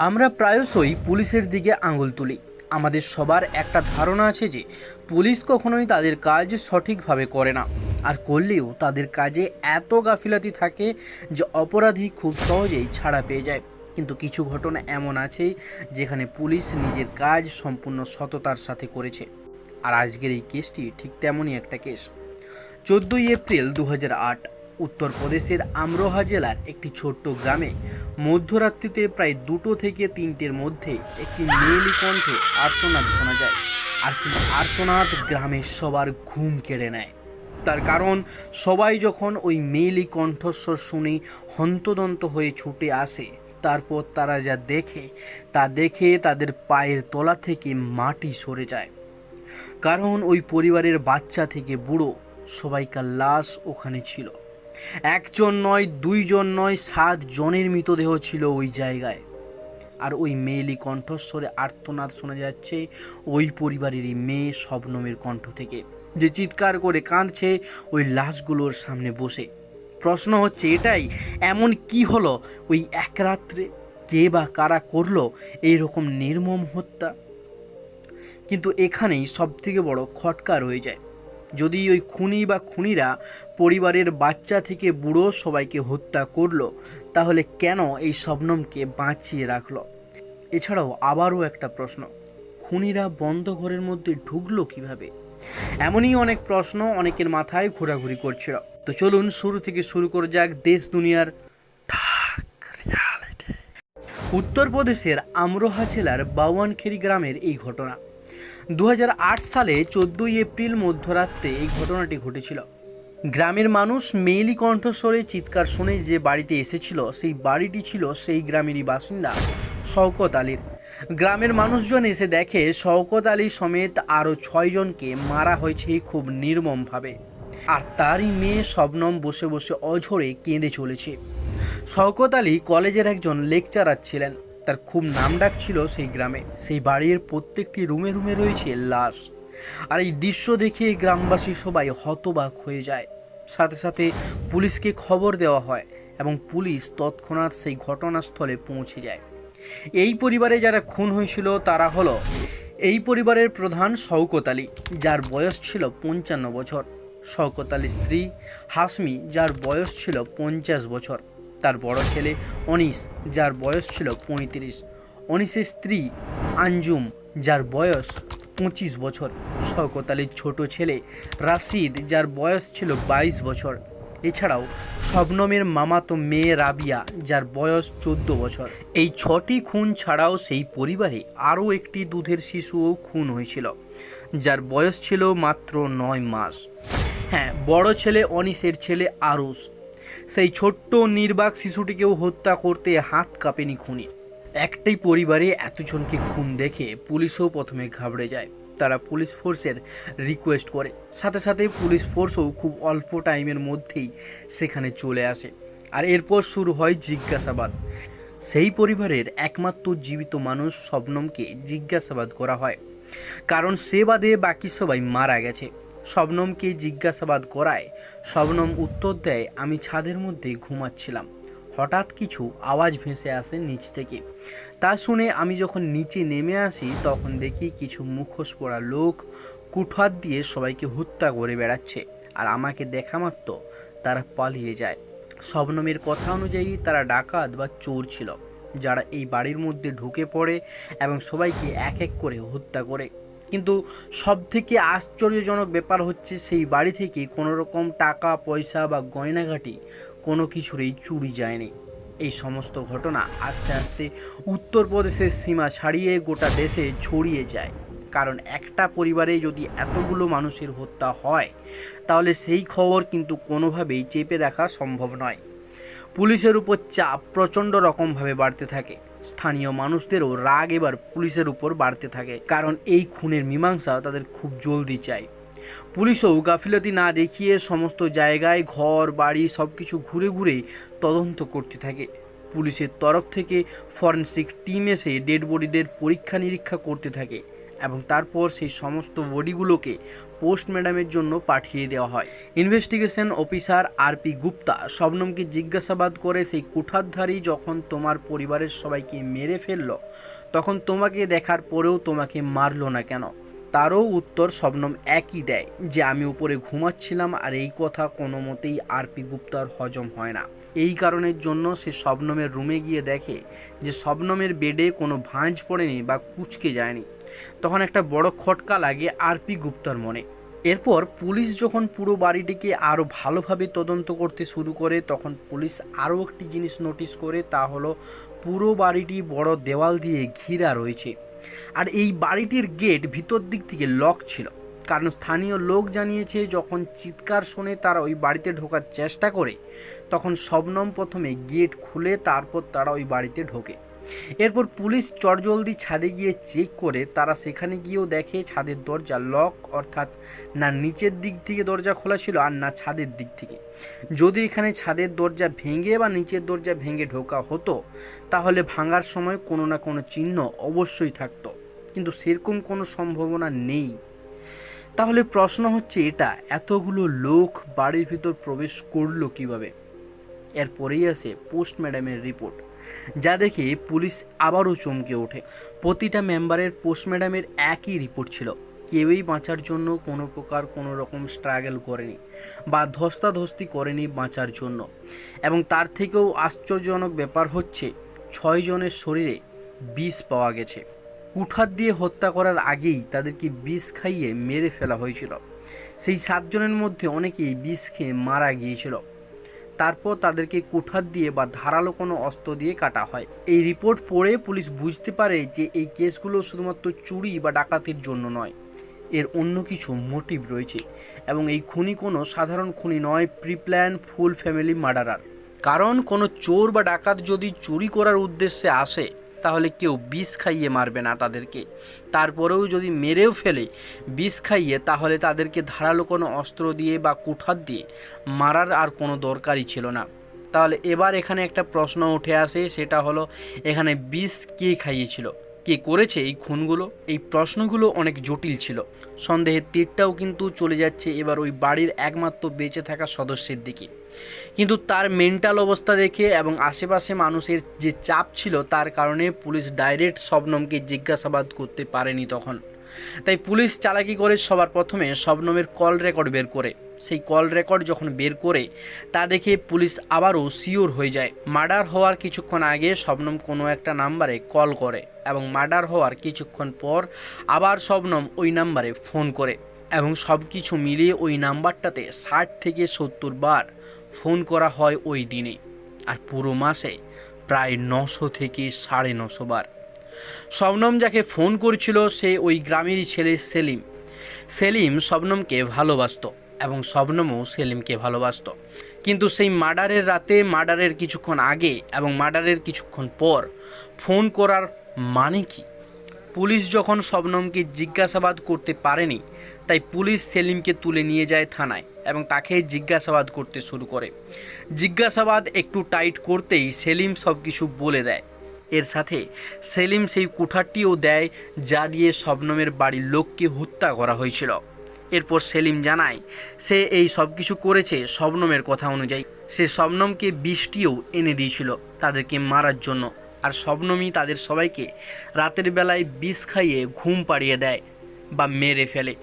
আমরা প্রায়শই পুলিশের দিকে আঙুল তুলি। আমাদের সবার একটা ধারণা আছে যে, পুলিশ কখনোই তাদের কাজ সঠিকভাবে করে না। আর করলেও তাদের কাজে এত গাফিলাতি থাকে যে অপরাধী খুব সহজেই ছাড়া পেয়ে যায়। কিন্তু কিছু ঘটনা এমন আছে যেখানে পুলিশ নিজের কাজ সম্পূর্ণ সততার সাথে করেছে। আর আজকের এই কেসটি ঠিক তেমনই একটা কেস। চোদ্দোই এপ্রিল দু আট উত্তরপ্রদেশের আমরোহা জেলার একটি ছোট্ট গ্রামে মধ্যরাত্রিতে প্রায় দুটো থেকে তিনটের মধ্যে একটি মেয়েলি কণ্ঠে আর্তনাদ শোনা যায়। আর সেই আর্তনাদ গ্রামের সবার ঘুম কেড়ে নেয়। তার কারণ, সবাই যখন ওই মেয়েলি কণ্ঠস্বর শুনে হন্তদন্ত হয়ে ছুটে আসে, তারপর তারা যা দেখে, তা দেখে তাদের পায়ের তলা থেকে মাটি সরে যায়। কারণ ওই পরিবারের বাচ্চা থেকে বুড়ো সবাইকার লাশ ওখানে ছিল। একজন নয়, দুইজন নয়, সাত জনের মৃতদেহ ছিল ওই জায়গায়। আর ওই মেয়েলি কণ্ঠস্বরে আর্তনাদ শোনা যাচ্ছে ওই পরিবারেরই মেয়ে শবনমের কণ্ঠ থেকে। যে চিৎকার করে কাঁদছে ওই লাশগুলোর সামনে বসে। প্রশ্ন হচ্ছে, এটাই এমন কি হলো? ওই এক রাত্রে কে বা কারা করল এইরকম নির্মম হত্যা? কিন্তু এখানেই সবথেকে বড় খটকা রয়ে যায়। যদি ওই খুনি বা খুনিরা পরিবারের বাচ্চা থেকে বুড়ো সবাইকে হত্যা করল, তাহলে কেন এই শবনমকে বাঁচিয়ে রাখল? এছাড়াও আবারও একটা প্রশ্ন, খুনিরা বন্ধ ঘরের মধ্যে ঢুকলো কীভাবে? এমনই অনেক প্রশ্ন অনেকের মাথায় ঘোরাঘুরি করছিল। তো চলুন শুরু থেকে শুরু করে যাক দেশ দুনিয়ার। উত্তরপ্রদেশের আমরোহা জেলার বাওয়ানখেরি গ্রামের এই ঘটনা। দু হাজার আট সালে চোদ্দোই এপ্রিল মধ্যরাত্রে এই ঘটনাটি ঘটেছিল। গ্রামের মানুষ মেইলি কণ্ঠস্বরে চিৎকার শুনে যে বাড়িতে এসেছিল, সেই বাড়িটি ছিল সেই গ্রামেরই বাসিন্দা শওকত আলীর। গ্রামের মানুষজন এসে দেখে শওকত আলী সমেত আরও ছয়জনকে মারা হয়েছে খুব নির্মমভাবে। আর তারই মেয়ে শবনম বসে বসে অঝরে কেঁদে চলেছে। শওকত আলী কলেজের একজন লেকচারার ছিলেন। তার খুব নামডাক ছিল সেই গ্রামে। সেই বাড়ির প্রত্যেকটি রুমে রুমে রয়েছে লাশ। আর এই দৃশ্য দেখে গ্রামবাসী সবাই হতবাক হয়ে যায়। সাথে সাথে পুলিশকে খবর দেওয়া হয় এবং পুলিশ তৎক্ষণাৎ সেই ঘটনাস্থলে পৌঁছে যায়। এই পরিবারে যারা খুন হয়েছিল তারা হলো এই পরিবারের প্রধান শওকত আলী, যার বয়স ছিল পঞ্চান্ন বছর। শওকত আলীর স্ত্রী হাসমি, যার বয়স ছিল পঞ্চাশ বছর। তার বড় ছেলে অনিস, যার বয়স ছিল পঁয়ত্রিশ। অনিসের স্ত্রী আঞ্জুম, যার বয়স পঁচিশ বছর। শওকত আলীর ছোট ছেলে রাশিদ, যার বয়স ছিল বাইশ বছর। এছাড়াও শবনমের মামাতো মেয়ে রাবিয়া, যার বয়স চোদ্দ বছর। এই ছটি খুন ছাড়াও সেই পরিবারে আরও একটি দুধের শিশুও খুন হয়েছিল, যার বয়স ছিল মাত্র নয় মাস। হ্যাঁ বড় ছেলে অনিসের ছেলে আরুস সেই ছোট্ট নির্বাক শিশুটিকেও হত্যা করতে হাত কাঁপেনি খুনি। একটাই পরিবারে এতজনকে খুন দেখে পুলিশও প্রথমে ঘাবড়ে যায়। তারা পুলিশ ফোর্সের রিকোয়েস্ট করে। সাথে সাথে পুলিশ ফোর্সও খুব অল্প টাইমের মধ্যেই সেখানে চলে আসে। আর এরপর শুরু হয় জিজ্ঞাসাবাদ। সেই পরিবারের একমাত্র জীবিত মানুষ শবনমকে জিজ্ঞাসাবাদ করা হয়। কারণ সে বাদে বাকি সবাই মারা গেছে। শবনমকে জিজ্ঞাসাবাদ করায়, শবনম উত্তর দেয়, আমি ছাদের মধ্যে ঘুমাচ্ছিলাম। হঠাৎ কিছু আওয়াজ ভেসে আসে নিচ থেকে। তা শুনে আমি যখন নিচে নেমে আসি, তখন দেখি কিছু মুখোশ পরা লোক কুঠার দিয়ে সবাইকে হত্যা করে বেড়াচ্ছে। আর আমাকে দেখা মাত্র তারা পালিয়ে যায়। শবনমের কথা অনুযায়ী তারা ডাকাত বা চোর ছিল, যারা এই বাড়ির মধ্যে ঢুকে পড়ে এবং সবাইকে এক এক করে হত্যা করে। কিন্তু সব থেকে আশ্চর্যজনক ব্যাপার হচ্ছে সেই বাড়ি থেকে কোনো রকম টাকা, পয়সা বা গয়নাঘাটি কোনো কিছুরই চুরি যায়নি। এই সমস্ত ঘটনা আস্তে আস্তে উত্তরপ্রদেশের সীমা ছাড়িয়ে গোটা দেশে ছড়িয়ে যায়। কারণ একটা পরিবারে যদি এতগুলো মানুষের হত্যা হয়, তাহলে সেই খবর কিন্তু কোনোভাবেই চেপে রাখা সম্ভব নয়। পুলিশের উপর চাপ প্রচণ্ড রকমভাবে বাড়তে থাকে। স্থানীয় মানুষদেরও রাগ এবার পুলিশের উপর বাড়তে থাকে। কারণ এই খুনের মীমাংসা তাদের খুব জলদি চাই পুলিশও গাফিলতি না দেখিয়ে সমস্ত জায়গায় ঘর, বাড়ি সব কিছু ঘুরে ঘুরে তদন্ত করতে থাকে। পুলিশের তরফ থেকে ফরেন্সিক টিম এসে ডেড বডিদের পরীক্ষা নিরীক্ষা করতে থাকে। এবং তারপর সেই সমস্ত বডিগুলোকে পোস্ট ম্যাডামের জন্য পাঠিয়ে দেওয়া হয়। ইনভেস্টিগেশন অফিসার আরপি গুপ্তা শবনমকে জিজ্ঞাসাবাদ করে সেই কুঠারধারী যখন তোমার পরিবারের সবাইকে মেরে ফেলল, তখন তোমাকে দেখার পরেও তোমাকে মারলো না কেন? তারও উত্তর শবনম একই দেয় যে, আমি উপরে ঘুমাচ্ছিলাম আর এই কথা কোনো মতেই আরপি গুপ্তার হজম হয় না। এই কারণের জন্য সে শবনমের রুমে গিয়ে দেখে যে শবনমের বেডে কোনো ভাঁজ পড়েনি বা কুচকে যায়নি। তখন একটা বড় খটকা লাগে আরপি গুপ্তার মনে। এরপর পুলিশ যখন পুরো বাড়িটিকে আরও ভালোভাবে তদন্ত করতে শুরু করে, তখন পুলিশ আরও একটি জিনিস নোটিশ করে, তা হলো পুরো বাড়িটি বড় দেওয়াল দিয়ে ঘিরা রয়েছে। আর এই বাড়িটির গেট ভিতর দিক থেকে লক ছিল। কারণ স্থানীয় লোক জানিয়েছে, যখন চিৎকার শুনে তারা ওই বাড়িতে ঢোকার চেষ্টা করে, তখন শবনম প্রথমে গেট খুলে তারপর তারা ওই বাড়িতে ঢোকে। এরপর পুলিশ চটজলদি ছাদে গিয়ে চেক করে, তারা সেখানে গিয়েও দেখে ছাদের দরজা লক অর্থাৎ না নিচের দিক থেকে দরজা খোলা ছিল আর না ছাদের দিক থেকে। যদি এখানে ছাদের দরজা ভেঙে বা নিচের দরজা ভেঙে ঢোকা হতো, তাহলে ভাঙার সময় কোনো না কোনো চিহ্ন অবশ্যই থাকতো। কিন্তু সেরকম কোনো সম্ভাবনা নেই। তাহলে প্রশ্ন হচ্ছে এটা, এতগুলো লোক বাড়ির ভিতর প্রবেশ করল কীভাবে? এরপরেই আসে পোস্ট ম্যাডামের রিপোর্ট, যা দেখে পুলিশ আবারও চমকে ওঠে। প্রতিটা মেম্বারের পোস্ট ম্যাডামের একই রিপোর্ট ছিল, কেউই বাঁচার জন্য কোনো প্রকার কোনো রকম স্ট্রাগল করেনি বা ধস্তাধস্তি করেনি বাঁচার জন্য। এবং তার থেকেও আশ্চর্যজনক ব্যাপার হচ্ছে ছয় জনের শরীরে বিষ পাওয়া গেছে। কুঠার দিয়ে হত্যা করার আগেই তাদেরকে বিষ খাইয়ে মেরে ফেলা হয়েছিল। সেই সাতজনের মধ্যে অনেকেই বিষ খেয়ে মারা গিয়েছিল। তারপর তাদেরকে কুঠার দিয়ে বা ধারালো কোনো অস্ত্র দিয়ে কাটা হয়। এই রিপোর্ট পড়ে পুলিশ বুঝতে পারে যে এই কেসগুলো শুধুমাত্র চুরি বা ডাকাতির জন্য নয়, এর অন্য কিছু মোটিভ রয়েছে এবং এই খুনি কোনো সাধারণ খুনি নয়, প্রিপ্ল্যান ফুল ফ্যামিলি মার্ডারার। কারণ কোনো চোর বা ডাকাত যদি চুরি করার উদ্দেশ্যে আসে তাহলে কেউ বিষ খাইয়ে মারবে না তাদেরকে। তারপরেও যদি মেরেও ফেলে বিষ খাইয়ে, তাহলে তাদেরকে ধারালো কোনো অস্ত্র দিয়ে বা কুঠার দিয়ে মারার আর কোনো দরকারই ছিল না। তাহলে এবার এখানে একটা প্রশ্ন উঠে আসে, সেটা হলো, এখানে বিষ কে খাইয়েছিল? কে করেছে এই খুনগুলো? এই প্রশ্নগুলো অনেক জটিল ছিল। সন্দেহের তীরটাও কিন্তু চলে যাচ্ছে এবার ওই বাড়ির একমাত্র বেঁচে থাকা সদস্যের দিকে। কিন্তু তার মেন্টাল অবস্থা দেখে এবং আশেপাশে মানুষের যে চাপ ছিল তার কারণে পুলিশ ডাইরেক্ট শবনমকে জিজ্ঞাসাবাদ করতে পারেনি তখন। তাই পুলিশ চালাকি করে সবার প্রথমে শবনমের কল রেকর্ড বের করে। সেই কল রেকর্ড যখন বের করে, তা দেখে পুলিশ আবারও শিওর হয়ে যায়। মার্ডার হওয়ার কিছুক্ষণ আগে শবনম কোনো একটা নাম্বারে কল করে এবং মার্ডার হওয়ার কিছুক্ষণ পর আবার শবনম ওই নাম্বারে ফোন করে এবং সব কিছু মিলিয়ে ওই নাম্বারটাতে ষাট থেকে সত্তর বার ফোন করা হয় ওই দিনে, আর পুরো মাসে প্রায় নশো থেকে সাড়ে নশো বার। শবনম যাকে ফোন করছিল সে ওই গ্রামেরই ছেলে সেলিম। সেলিম শবনমকে ভালোবাসতো এবং শবনমও সেলিমকে ভালোবাসতো। কিন্তু সেই মার্ডারের রাতে, মার্ডারের কিছুক্ষণ আগে এবং মার্ডারের কিছুক্ষণ পর ফোন করার মানে কি? পুলিশ যখন শবনমকে জিজ্ঞাসাবাদ করতে পারেনি, তাই পুলিশ সেলিমকে তুলে নিয়ে যায় থানায় এবং তাকে জিজ্ঞাসাবাদ করতে শুরু করে। জিজ্ঞাসাবাদ একটু টাইট করতেই সেলিম সব কিছু বলে দেয়। এর সাথে সেলিম সেই কুঠারটিও দেয় যা দিয়ে শবনমের বাড়ির লোককে হত্যা করা হয়েছিল। এরপর সেলিম জানায়, সে এই সব কিছু করেছে শবনমের কথা অনুযায়ী। সে শবনমকে বৃষ্টিও এনে দিয়েছিল তাদেরকে মারার জন্য। আর শবনমই তাদের সবাইকে রাতের বেলায় বিষ খাইয়ে ঘুম পাড়িয়ে দেয় বা মেরে ফেলে।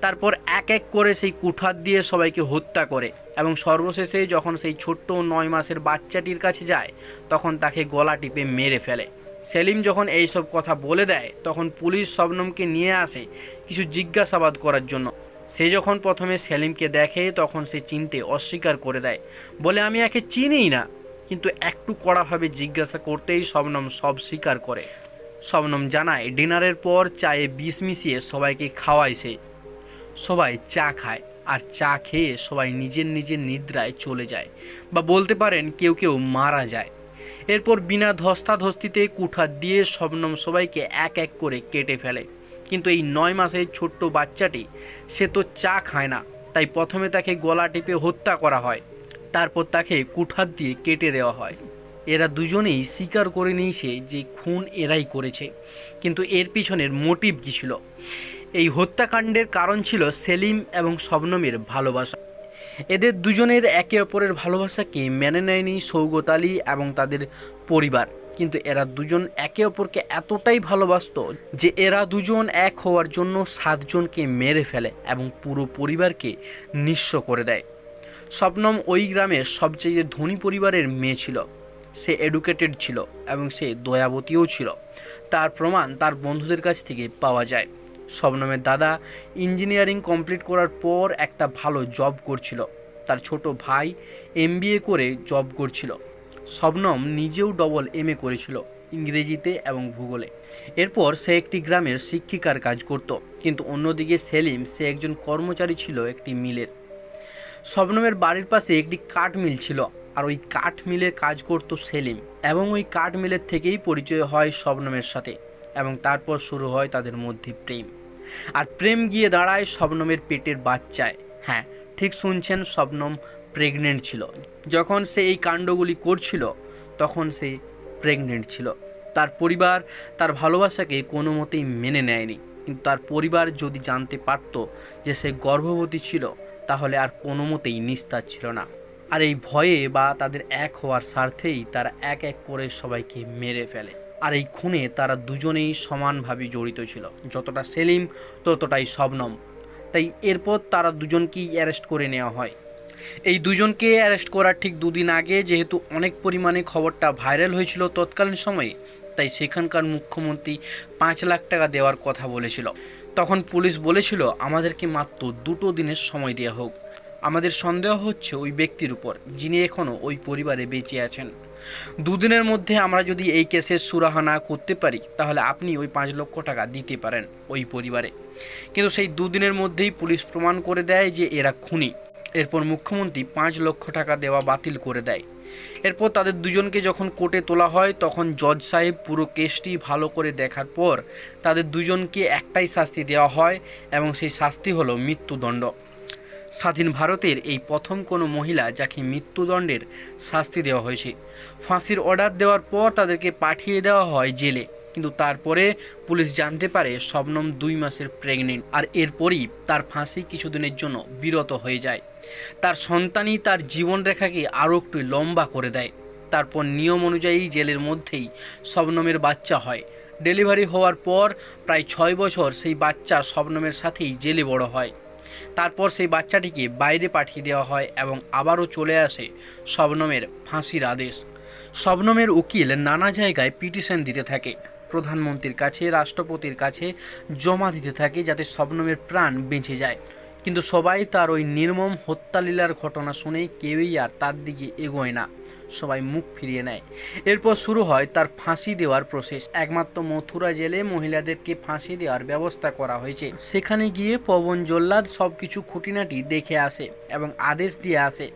তারপর এক এক করে সেই কুঠার দিয়ে সবাইকে হত্যা করে এবং সর্বশেষে যখন সেই ছোট্ট নয় মাসের বাচ্চাটির কাছে যায়, তখন তাকে গলা টিপে মেরে ফেলে। সেলিম যখন এই সব কথা বলে দেয়, তখন পুলিশ শবনমকে নিয়ে আসে কিছু জিজ্ঞাসাবাদ করার জন্য। সে যখন প্রথমে সেলিমকে দেখে, তখন সে চিনতে অস্বীকার করে দেয়। বলে, আমি একে চিনিই না। কিন্তু একটু কড়াভাবে জিজ্ঞাসা করতেই শবনম সব স্বীকার করে। শবনম জানায়, ডিনারের পর চায়ে বিষ মিশিয়ে সবাইকে খাওয়ায় সে। সবাই চা খায় আর চা খেয়ে সবাই নিজের নিজের নিদ্রায় চলে যায় বা বলতে পারেন কেউ কেউ মারা যায়। এরপর বিনা ধস্তাধস্তিতে কুঠার দিয়ে শবনম সবাইকে এক এক করে কেটে ফেলে। কিন্তু এই নয় মাসের ছোট্ট বাচ্চাটি, সে তো চা খায় না, তাই প্রথমে তাকে গলা টিপে হত্যা করা হয়। তারপর তাকে কুঠার দিয়ে কেটে দেওয়া হয়। এরা দুজনেই স্বীকার করে নিয়েছে যে খুন এরাই করেছে। কিন্তু এর পিছনের মোটিভ কী ছিল? এই হত্যাকাণ্ডের কারণ ছিল সেলিম এবং শবনমের ভালোবাসা। এদের দুজনের একে অপরের ভালোবাসাকে মেনে নেয়নি সৌগত আলী এবং তাদের পরিবার। কিন্তু এরা দুজন একে অপরকে এতটাই ভালোবাসতো যে এরা দুজন এক হওয়ার জন্য সাতজনকে মেরে ফেলে এবং পুরো পরিবারকে নিঃস্ব করে দেয়। শবনম ওই গ্রামের সবচেয়ে ধনী পরিবারের মেয়ে ছিল। সে এডুকেটেড ছিল এবং সে দয়াবতীও ছিল। তার প্রমাণ তার বন্ধুদের কাছ থেকে পাওয়া যায়। শবনমের দাদা ইঞ্জিনিয়ারিং কমপ্লিট করার পর একটা ভালো জব করছিল। তার ছোট ভাই এমবিএ করে জব করছিল। শবনম নিজেও ডবল এম এ করেছিল ইংরেজিতে এবং ভূগোলে। এরপর সে একটি গ্রামের শিক্ষিকার কাজ করত। কিন্তু অন্যদিকে সেলিম সে একজন কর্মচারী ছিল একটি মিলের। শবনমের বাড়ির পাশে একটি কাঠ মিল ছিল, আর ওই কাঠ মিলের কাজ করত সেলিম এবং ওই কাঠ মিলের থেকেই পরিচয় হয় শবনমের সাথে এবং তারপর শুরু হয় তাদের মধ্যে প্রেম। আর প্রেম গিয়ে দাঁড়ায় শবনমের পেটের বাচ্চায়। হ্যাঁ ঠিক শুনছেন, শবনম প্রেগনেন্ট ছিল। যখন সে এই কাণ্ডগুলি করছিল, তখন সে প্রেগনেন্ট ছিল। তার পরিবার তার ভালোবাসাকে কোনো মতেই মেনে নেয়নি। কিন্তু তার পরিবার যদি জানতে পারত যে সে গর্ভবতী ছিল তাহলে আর কোনো মতেই নিস্তার ছিল না। আর এই ভয়ে বা তাদের এক হওয়ার স্বার্থেই তারা এক এক করে সবাইকে মেরে ফেলে। আর এই খুনে তারা দুজনেই সমানভাবে জড়িত ছিল। যতটা সেলিম, ততটাই শবনম। তাই এরপর তারা দুজনকেই অ্যারেস্ট করে নেওয়া হয়। এই দুজনকে অ্যারেস্ট করার ঠিক দুদিন আগে যেহেতু অনেক পরিমাণে খবরটা ভাইরাল হয়েছিল তৎকালীন সময়ে, তাই সেখানকার মুখ্যমন্ত্রী পাঁচ লাখ টাকা দেওয়ার কথা বলেছিল। তখন পুলিশ বলেছিল, আমাদেরকে মাত্র দুটো দিনের সময় দেওয়া হোক। আমাদের সন্দেহ হচ্ছে ওই ব্যক্তির উপর, যিনি এখনও ওই পরিবারে বেঁচে আছেন। দুদিনের মধ্যে আমরা যদি এই কেসের সুরাহা না করতে পারি, তাহলে আপনি ওই পাঁচ লক্ষ টাকা দিতে পারেন ওই পরিবারে। কিন্তু সেই দুদিনের মধ্যেই পুলিশ প্রমাণ করে দেয় যে এরা খুনি। এরপর মুখ্যমন্ত্রী পাঁচ লক্ষ টাকা দেওয়া বাতিল করে দেয়। এরপর তাদের দুজনকে যখন কোর্টে তোলা হয়, তখন জজ সাহেব পুরো কেসটি ভালো করে দেখার পর তাদের দুজনকে একটাই শাস্তি দেওয়া হয় এবং সেই শাস্তি হলো মৃত্যুদণ্ড। স্বাধীন ভারতের এই প্রথম কোনো মহিলা যাকে মৃত্যুদণ্ডের শাস্তি দেওয়া হয়েছে। ফাঁসির অর্ডার দেওয়ার পর তাদেরকে পাঠিয়ে দেওয়া হয় জেলে। কিন্তু তারপরে পুলিশ জানতে পারে শবনম দুই মাসের প্রেগনেন্ট আর এরপরই তার ফাঁসি কিছুদিনের জন্য বিরত হয়ে যায়। তার সন্তানই তার জীবনরেখাকে আরও একটু লম্বা করে দেয়। তারপর নিয়ম অনুযায়ী জেলের মধ্যেই শবনমের বাচ্চা হয়। ডেলিভারি হওয়ার পর প্রায় ছয় বছর সেই বাচ্চা শবনমের সাথেই জেলে বড় হয়। তারপর সেই বাচ্চাটিকে বাইরে পাঠিয়ে দেওয়া হয় এবং আবারও চলে আসে শবনমের ফাঁসির আদেশ। শবনমের উকিল নানা জায়গায় পিটিশন দিতে থাকে। প্রধানমন্ত্রীর কাছে, রাষ্ট্রপতির কাছে জমা দিতে থাকে যাতে শবনমের প্রাণ বেঁচে যায়। কিন্তু সবাই তার ওই নির্মম হত্যালীলার ঘটনা শুনে কেউই আর তার দিকে এগোয় না। সবাই মুখ ফিরিয়ে নেয়। এরপর শুরু হয় তার ফাঁসি দেওয়ার প্রসেস। একমাত্র মথুরা জেলে মহিলাদেরকে ফাঁসি দেওয়ার ব্যবস্থা করা হয়েছে। সেখানে গিয়ে পবন জল্লাদ সব কিছু খুঁটিনাটি দেখে আসে এবং আদেশ দিয়ে আসে।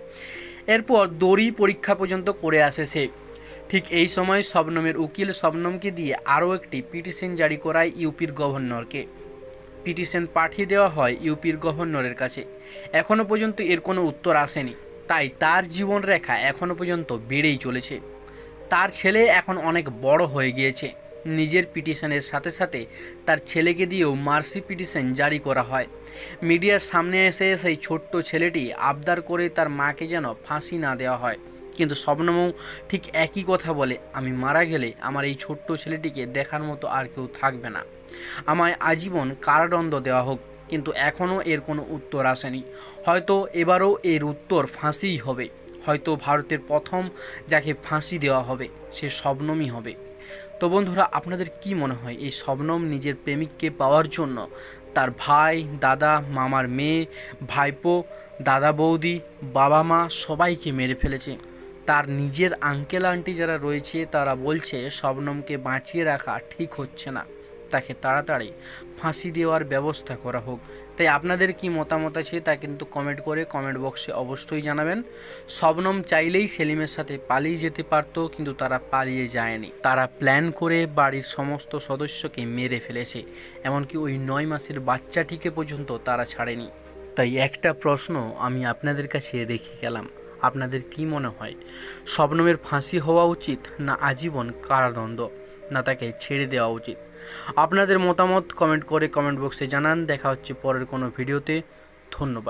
এরপর দড়ি পরীক্ষা পর্যন্ত করে আসে সে। ঠিক এই সময় শবনমের উকিল শবনমকে দিয়ে আরও একটি পিটিশন জারি করায় ইউপির গভর্নরকে। পিটিশন পাঠিয়ে দেওয়া হয় ইউপির গভর্নরের কাছে। এখনও পর্যন্ত এর কোনো উত্তর আসেনি। তাই তার জীবনরেখা এখনও পর্যন্ত বেড়েই চলেছে। তার ছেলে এখন অনেক বড় হয়ে গিয়েছে। নিজের পিটিশনের সাথে সাথে তার ছেলেকে দিয়েও মার্সি পিটিশন জারি করা হয়। মিডিয়ার সামনে এসে সেই ছোট্ট ছেলেটি আবদার করে তার মাকে যেন ফাঁসি না দেওয়া হয়। কিন্তু স্বপ্নমও ঠিক একই কথা বলে, আমি মারা গেলে আমার এই ছোট্ট ছেলেটিকে দেখার মতো আর কেউ থাকবে না। আমায় আজীবন কারাদণ্ড দেওয়া হোক। কিন্তু এখনও এর কোনো উত্তর আসেনি। হয়তো এবারও এর উত্তর ফাঁসিই হবে। হয়তো ভারতের প্রথম যাকে ফাঁসি দেওয়া হবে, সে শবনমই হবে। তো বন্ধুরা, আপনাদের কি মনে হয় এই শবনম নিজের প্রেমিককে পাওয়ার জন্য? তার ভাই, দাদা, মামার মেয়ে, ভাইপো, দাদা বৌদি, বাবা মা সবাইকে মেরে ফেলেছে। তার নিজের আঙ্কেল আন্টি যারা রয়েছে, তারা বলছে, শবনমকে বাঁচিয়ে রাখা ঠিক হচ্ছে না। তাকে তাড়াতাড়ি ফাঁসি দেওয়ার ব্যবস্থা করা হোক। তাই আপনাদের কি মতামত আছে, তা কিন্তু কমেন্ট করে কমেন্ট বক্সে অবশ্যই জানাবেন। শবনম চাইলেই সেলিমের সাথে পালিয়ে যেতে পারত, কিন্তু তারা পালিয়ে যায়নি। তারা প্ল্যান করে বাড়ির সমস্ত সদস্যকে মেরে ফেলেছে। এমনকি ওই নয় মাসের বাচ্চাটিকে পর্যন্ত তারা ছাড়েনি। তাই একটা প্রশ্ন আমি আপনাদের কাছে রেখে গেলাম। আপনাদের কি মনে হয়? শবনমের ফাঁসি হওয়া উচিত না আজীবন কারাদণ্ড? না তাকে ছেড়ে দেওয়া উচিত? আপনাদের মতামত কমেন্ট করে কমেন্ট বক্সে জানান। দেখা হচ্ছে পরের কোনো ভিডিওতে। ধন্যবাদ।